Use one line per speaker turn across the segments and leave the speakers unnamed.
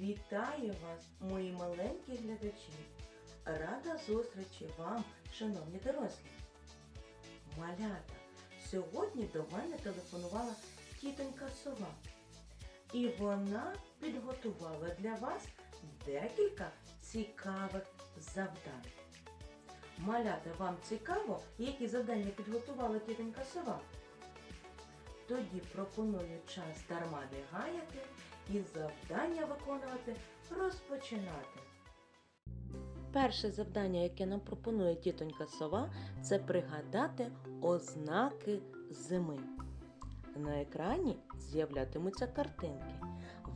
Вітаю вас, мої маленькі глядачі! Рада зустрічі вам, шановні дорослі! Малята, сьогодні до мене телефонувала тітонька сова. І вона підготувала для вас декілька цікавих завдань. Малята, вам цікаво, які завдання підготувала тітонька сова? Тоді пропоную час дарма не гаяти і завдання виконувати розпочинати. Перше завдання, яке нам пропонує тітонька сова, це пригадати ознаки зими. На екрані з'являтимуться картинки.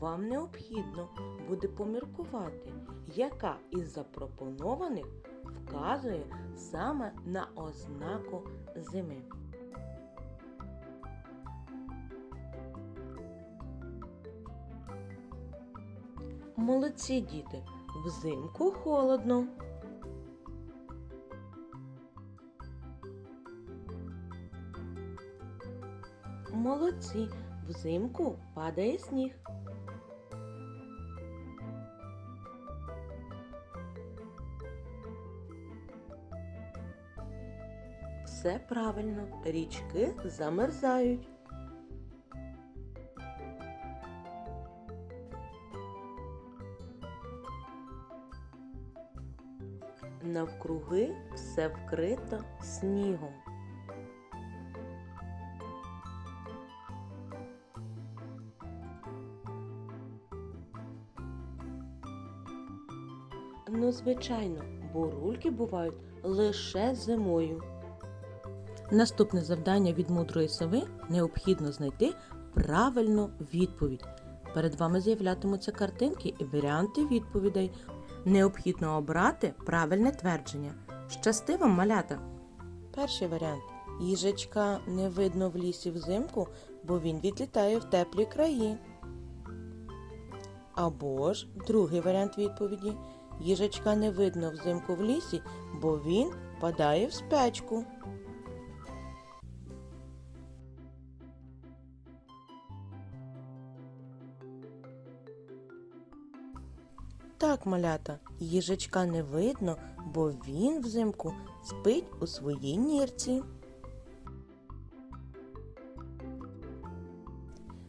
Вам необхідно буде поміркувати, яка із запропонованих вказує саме на ознаку зими. Молодці діти, взимку холодно. Молодці, взимку падає сніг. Все правильно, річки замерзають. Навкруги все вкрито снігом. Ну, звичайно, бурульки бувають лише зимою. Наступне завдання від мудрої сови необхідно знайти правильну відповідь. Перед вами з'являтимуться картинки і варіанти відповідей. Необхідно обрати правильне твердження. Щасти вам, малята! Перший варіант. Їжачка не видно в лісі взимку, бо він відлітає в теплі краї. Або ж другий варіант відповіді. Їжачка не видно взимку в лісі, бо він падає в спячку. Так, малята, їжачка не видно, бо він взимку спить у своїй нірці.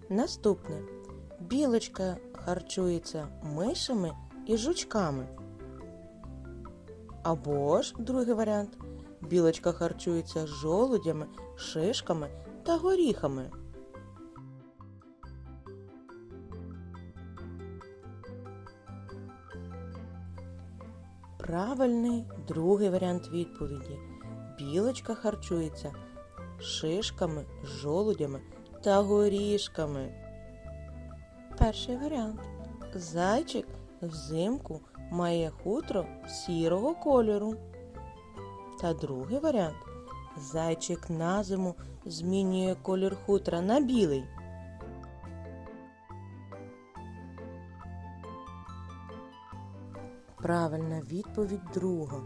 Наступне. Білочка харчується мишами і жучками. Або ж другий варіант. Білочка харчується жолудями, шишками та горіхами. Правильний другий варіант відповіді. Білочка харчується шишками, жолудями та горішками. Перший варіант. Зайчик взимку має хутро сірого кольору. Та другий варіант. Зайчик на зиму змінює колір хутра на білий. Правильна відповідь друга.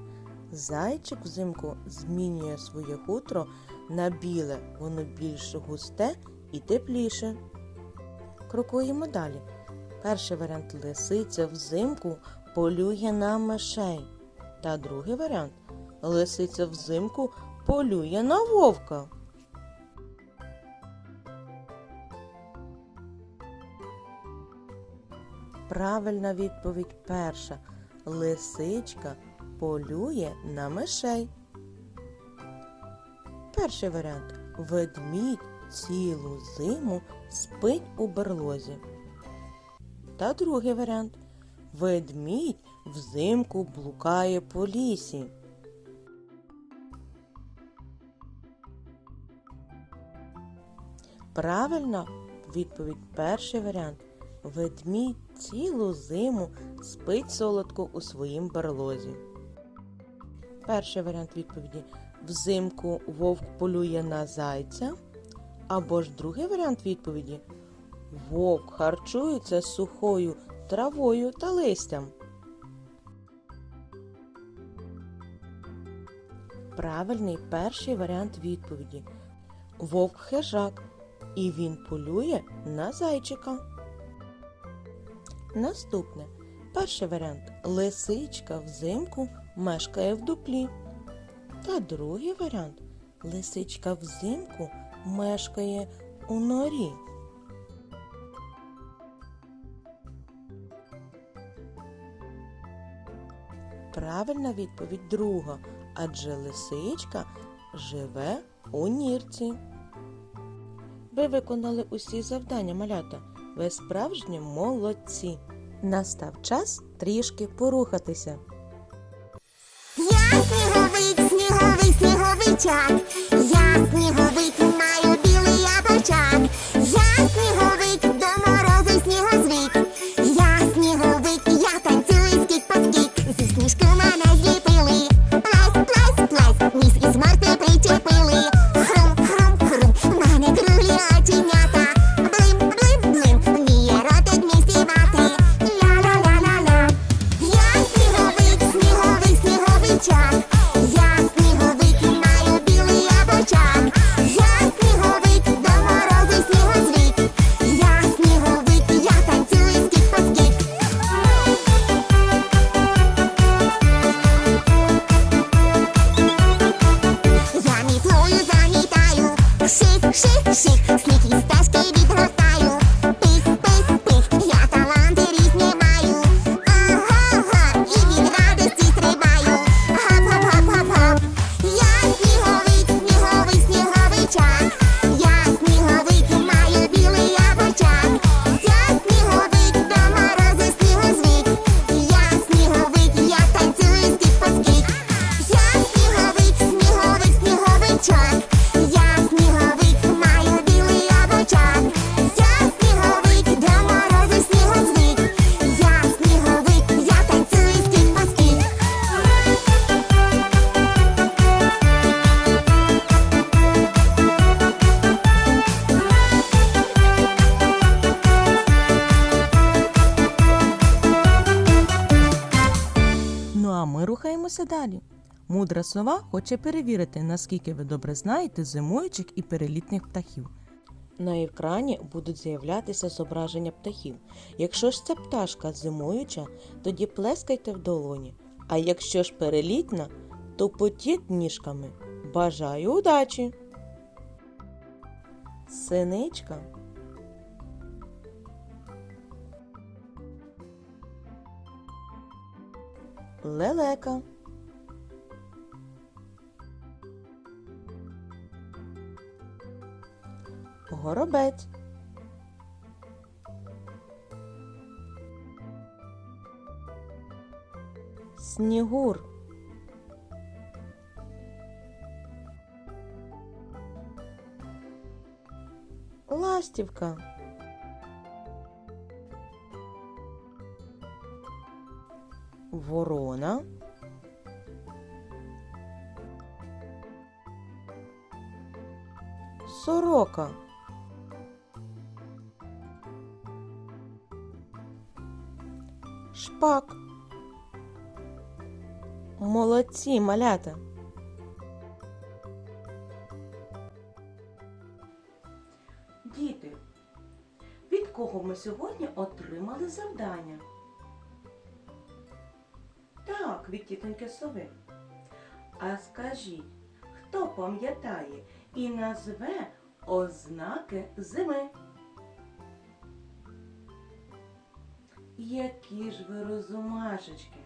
Зайчик взимку змінює своє хутро на біле, воно більш густе і тепліше. Крокуємо далі. Перший варіант лисиця взимку полює на мишей. Та другий варіант лисиця взимку полює на вовка. Правильна відповідь перша. Лисичка полює на мишей. Перший варіант. Ведмідь цілу зиму спить у берлозі. Та другий варіант. Ведмідь взимку блукає по лісі. Правильно відповідь перший варіант. Ведмідь цілу зиму спить солодко у своїм берлозі. Перший варіант відповіді взимку вовк полює на зайця. Або ж другий варіант відповіді вовк харчується сухою травою та листям. Правильний перший варіант відповіді вовк хижак і він полює на зайчика. Наступне. Перший варіант лисичка взимку мешкає в дуплі. Та другий варіант лисичка взимку мешкає у норі. Правильна відповідь друга, адже лисичка живе у нірці. Ви виконали усі завдання, малята. Ви справжні молодці. Настав час трішки порухатися.
Я сніговик, сніговий сніговичак. Я сніговик, маю білий ябочак. Я
далі. Мудра сова хоче перевірити, наскільки ви добре знаєте зимуючих і перелітних птахів. На екрані будуть з'являтися зображення птахів. Якщо ж ця пташка зимуюча, тоді плескайте в долоні. А якщо ж перелітна, то потіть ніжками. Бажаю удачі! Синичка. Лелека. Горобець. Снігур. Ластівка. Ворона. Сорока. Шпак. Молодці, малята. Діти, від кого ми сьогодні отримали завдання? Так, від тітоньки сови. А скажіть, хто пам'ятає і назве ознаки зими? Які ж ви розумашечки?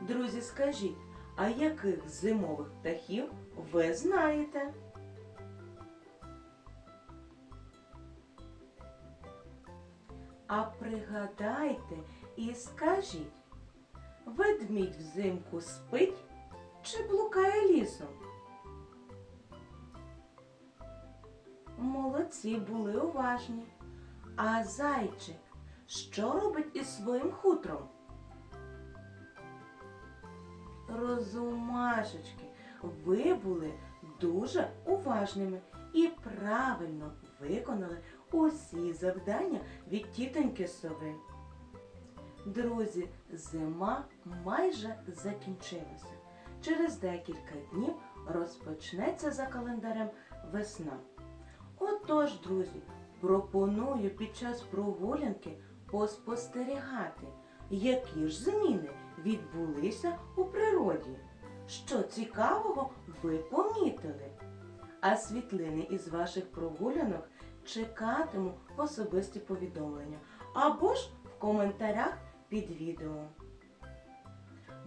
Друзі, скажіть, а яких зимових птахів ви знаєте? А пригадайте і скажіть, ведмідь взимку спить чи блукає лісом? Молодці були уважні. А зайчик що робить із своїм хутром? Розумашечки, ви були дуже уважними і правильно виконали усі завдання від тітоньки сови. Друзі, зима майже закінчилася. Через декілька днів розпочнеться за календарем весна. Отож, друзі, пропоную під час прогулянки поспостерігати, які ж зміни відбулися у природі. Що цікавого ви помітили? А світлини із ваших прогулянок чекатиму особисті повідомлення або ж в коментарях під відео.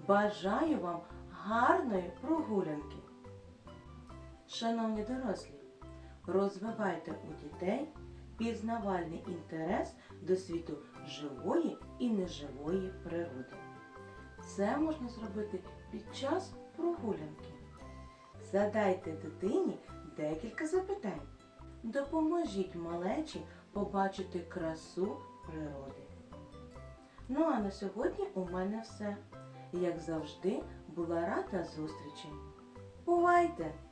Бажаю вам гарної прогулянки. Шановні дорослі, розвивайте у дітей пізнавальний інтерес до світу живої і неживої природи. Це можна зробити під час прогулянки. Задайте дитині декілька запитань. Допоможіть малечі побачити красу природи. Ну а на сьогодні у мене все. Як завжди, була рада зустрічі. Бувайте!